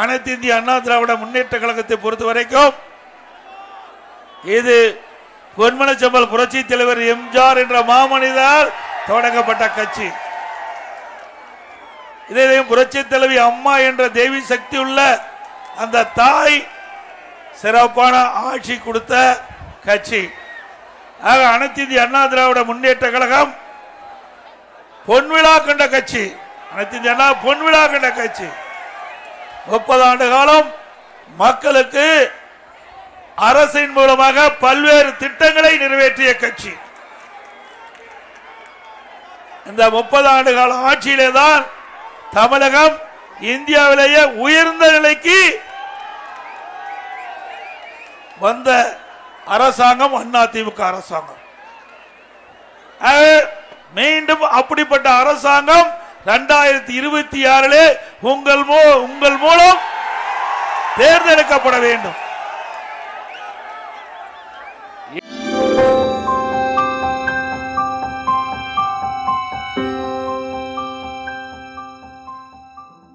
அனைத்து இந்திய அண்ணா திராவிட முன்னேற்ற கழகத்தை பொறுத்த வரைக்கும் இது பொன்மனச்சம்பல் புரட்சி தலைவர் எம்ஜிஆர் என்ற மாமனிதர் தொடங்கப்பட்ட கட்சி. இதையும் புரட்சி தலைவி அம்மா என்ற தேவி சக்தி உள்ள அந்த தாய் சிறப்பான ஆட்சி கொடுத்த கட்சி. ஆக அனைத்து இந்திய அண்ணா திராவிட முன்னேற்ற கழகம் பொன்விழா கண்ட கட்சி. அனைத்து இந்திய அண்ணா பொன்விழா கண்ட கட்சி. முப்பது ஆண்டு காலம் மக்களுக்கு அரசின் மூலமாக பல்வேறு திட்டங்களை நிறைவேற்றிய கட்சி. இந்த முப்பது ஆண்டு கால ஆட்சியிலே தான் தமிழகம் இந்தியாவிலேயே உயர்ந்த நிலைக்கு வந்த அரசாங்கம் அதிமுக அரசாங்கம். மீண்டும் அப்படிப்பட்ட அரசாங்கம் இரண்டாயிரத்தி இருபத்தி ஆறிலே உங்கள் மூ- உங்கள் மூலம் தேர்ந்தெடுக்கப்பட வேண்டும்.